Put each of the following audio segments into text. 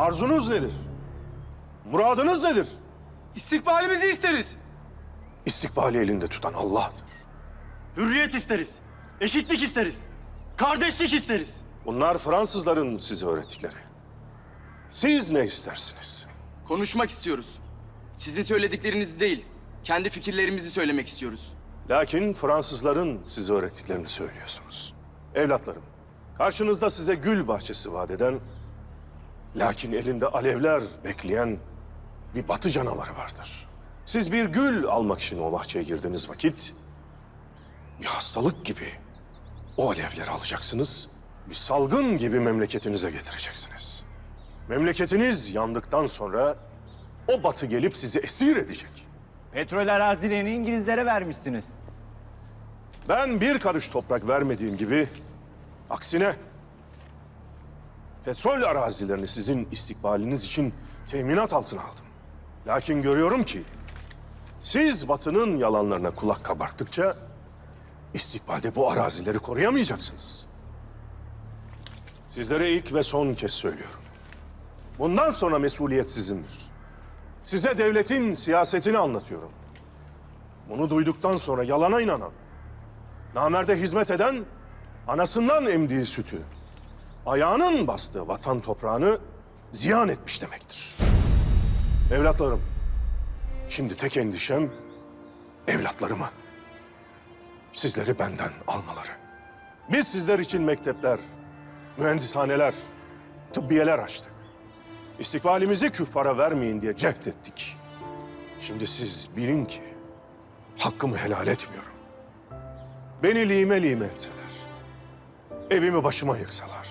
Arzunuz nedir? Muradınız nedir? İstikbalimizi isteriz. İstikbali elinde tutan Allah'tır. Hürriyet isteriz. Eşitlik isteriz. Kardeşlik isteriz. Bunlar Fransızların size öğrettikleri. Siz ne istersiniz? Konuşmak istiyoruz. Sizin söylediklerinizi değil, kendi fikirlerimizi söylemek istiyoruz. Lakin Fransızların size öğrettiklerini söylüyorsunuz. Evlatlarım, karşınızda size gül bahçesi vaat eden... ...lakin elinde alevler bekleyen bir batı canavarı vardır. Siz bir gül almak için o bahçeye girdiğiniz vakit... ...bir hastalık gibi o alevleri alacaksınız... ...bir salgın gibi memleketinize getireceksiniz. Memleketiniz yandıktan sonra o batı gelip sizi esir edecek. Petrol arazilerini İngilizlere vermişsiniz. Ben bir karış toprak vermediğim gibi aksine petrol arazilerini sizin istikbaliniz için teminat altına aldım. Lakin görüyorum ki siz Batı'nın yalanlarına kulak kabarttıkça istikbalde bu arazileri koruyamayacaksınız. Sizlere ilk ve son kez söylüyorum. Bundan sonra mesuliyet sizindir. Size devletin siyasetini anlatıyorum. Bunu duyduktan sonra yalana inanan, namerde hizmet eden, anasından emdiği sütü, ayağının bastığı vatan toprağını ziyan etmiş demektir. Evlatlarım, şimdi tek endişem evlatlarımı, sizleri benden almaları. Biz sizler için mektepler, mühendishaneler, tıbbiyeler açtık. İstikbalimizi küffara vermeyin diye cehd ettik. Şimdi siz bilin ki hakkımı helal etmiyorum. Beni lime lime etseler, evimi başıma yıksalar,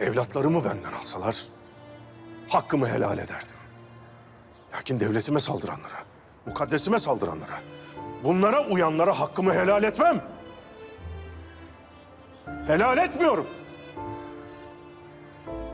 evlatlarımı benden alsalar, hakkımı helal ederdim. Lakin devletime saldıranlara, mukaddesime saldıranlara, bunlara uyanlara hakkımı helal etmem. Helal etmiyorum.